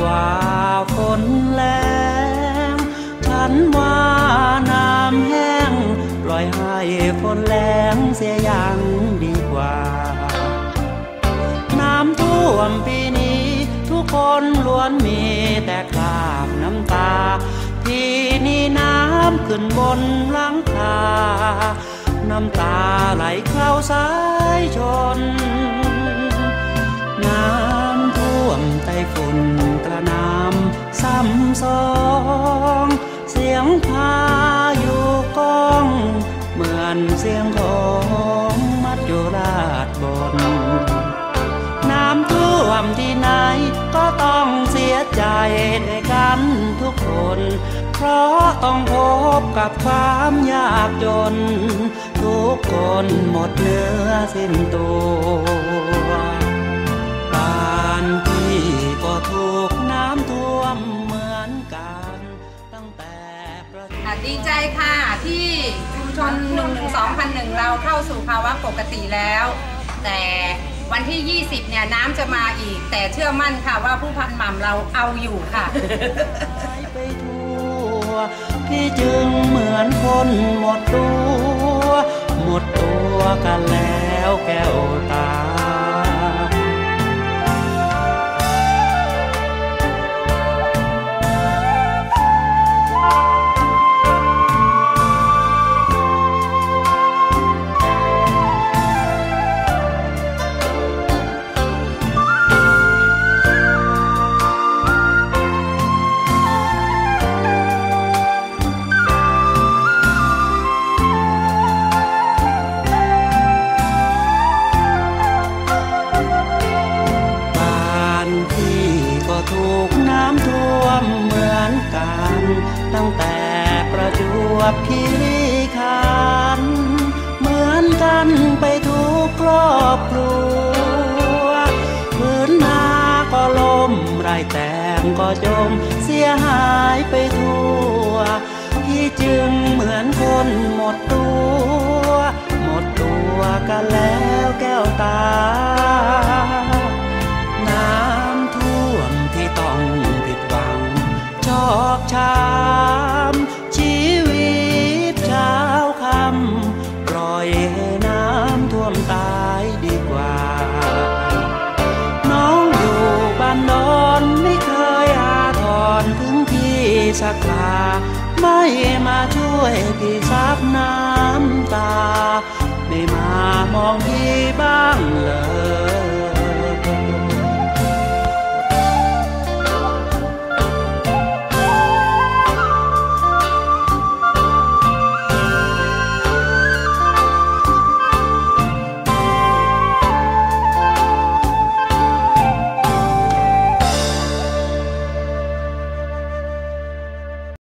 กว่าฝนแล้งฉันว่าน้ำแห้งปล่อยให้ฝนแล้งเสียยังดีกว่า น้ำท่วมปีนี้ ทุกคนล้วนมีแต่คราบน้ำตา ทีนี้น้ำขึ้นบนหลังคาน้ำตาไหลเข้าสายชน ซ้ำสอง เสียงพาอยุก้อง เหมือนเสียงของมัดอยู่ราดบน น้ำท่วมที่ไหนก็ต้องเสียใจด้วยกันทุกคน เพราะต้องพบกับความยากจน ทุกคนหมดเนื้อสิ้นตัว ดีใจค่ะที่ชุมชน1 1 2 0 0เราเข้าสู่ภาวะปกติแล้ว แต่วันที่ 20 เนี่ยน้ำจะมาอีก แต่เชื่อมั่นค่ะว่าผู้พันหม่ำเราเอาอยู่ค่ะไปทั่วพี่จึงเหมือนคนหมดตัว หมดตัวกันแล้วแก้วตา ตั้งแต่ประจวบคีรีขันเหมือนกันไปทุกครอบครัวพื้นนาก็ล่มไรแตงก็จมเสียหายไปทั่วพี่จึงเหมือนคนหมดตัว หมดตัวกันแล้วแก้วตา สักลาไม่มาช่วยพี่ซับน้ำตา ไม่มามองพี่บ้างเลย